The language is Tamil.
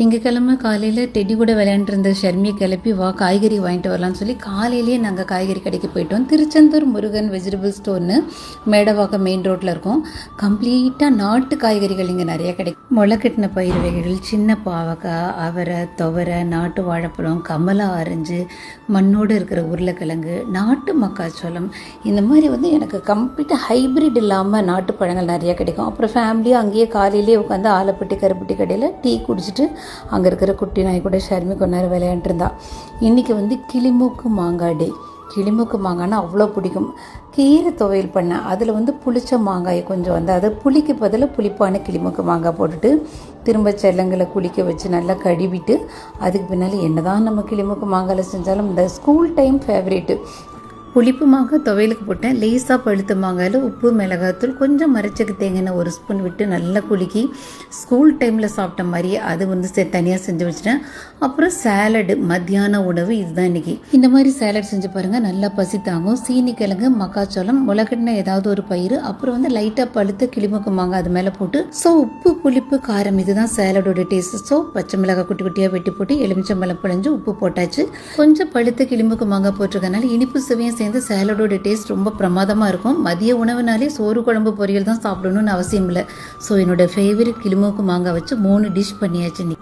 திங்கக்கிழமை காலையில் டெடி கூட விளையாண்டுருந்த ஷர்மியை கிளப்பி வா காய்கறி வாங்கிட்டு வரலாம்னு சொல்லி காலையிலேயே நாங்கள் காய்கறி கடைக்கு போயிட்டோம். திருச்செந்தூர் முருகன் வெஜிடபிள் ஸ்டோர்னு மேடவாக்கம் மெயின் ரோட்டில் இருக்கும். கம்ப்ளீட்டாக நாட்டு காய்கறிகள் இங்கே நிறைய கிடைக்கும். முளைக்கட்டின பயிர் வகைகள் சின்ன பாவக்காய் அவரை துவரை நாட்டு வாழைப்பழம் கமலா ஆரஞ்சு மண்ணோடு இருக்கிற உருளைக்கிழங்கு நாட்டு மக்காச்சோளம். இந்த மாதிரி வந்து எனக்கு கம்ப்ளீட்டாக ஹைப்ரிட் இல்லாமல் நாட்டு பழங்கள் நிறையா கிடைக்கும். அப்புறம் ஃபேமிலியாக அங்கேயே காலையிலேயே உட்காந்து ஆலப்பட்டி கருப்பட்டி கடையில் டீ குடிச்சிட்டு அங்கே இருக்கிற குட்டி நாய் கூட ஷர்மி கொஞ்ச நேரம் விளையாண்டுட்டு இன்றைக்கி வந்து கிளிமூக்கு மாங்காய் டே கிளிமுக்கு மாங்காய்னா அவ்வளோ பிடிக்கும். கீரை துவையல் பண்ணேன் அதில் வந்து புளிச்ச மாங்காயை கொஞ்சம் வந்து அதை புளிக்கு பதில் புளிப்பான கிளிமுக்கு மாங்காய் போட்டுட்டு திரும்ப செல்லங்களை குளிக்க வச்சு நல்லா கழுவிட்டு அதுக்கு பின்னால் என்ன தான் நம்ம கிளிமுக்கு மாங்காயில் செஞ்சாலும் இந்த ஸ்கூல் டைம் ஃபேவரேட்டு புளிப்பு துவையலுக்கு போட்டேன் லேசாக பழுத்த மாங்காயில் உப்பு மிளகாத்தூள் கொஞ்சம் மறைச்சக்கு தேங்காய் ஒரு ஸ்பூன் விட்டு நல்லா குலுக்கி ஸ்கூல் டைமில் சாப்பிட்ட மாதிரி அது வந்து செ தனியாக செஞ்சு வச்சுட்டேன். அப்புறம் சேலடு மத்தியான உணவு இதுதான் இன்றைக்கி இந்த மாதிரி சேலட் செஞ்சு பாருங்கள் நல்லா பசி தாங்கும். சீனி கிழங்கு மக்காச்சோளம் முளகட்டின ஏதாவது ஒரு பயிர் அப்புறம் வந்து லைட்டாக பழுத்த கிளிமுக்கு மாங்காய் அது மேலே போட்டு ஸோ உப்பு புளிப்பு காரம் இதுதான் சேலடோட டேஸ்ட் ஸோ பச்சை மிளகாய் குட்டி குட்டியாக வெட்டி போட்டு எலுமிச்சம்பழம் பிழைஞ்சு உப்பு போட்டாச்சு. கொஞ்சம் பழுத்த கிளிமுக்கு மாங்காய் போட்டிருக்கனால இனிப்பு சுவையும் சேர்ந்து சேலடோட டேஸ்ட் ரொம்ப பிரமாதமாக இருக்கும். மதிய உணவுனாலே சோறு குழம்பு பொரியல் தான் சாப்பிடணும்னு அவசியம் இல்லை ஸோ என்னோட ஃபேவரட் கிளிமுக்கு மாங்காய் வச்சு மூணு டிஷ் பண்ணியாச்சு நீ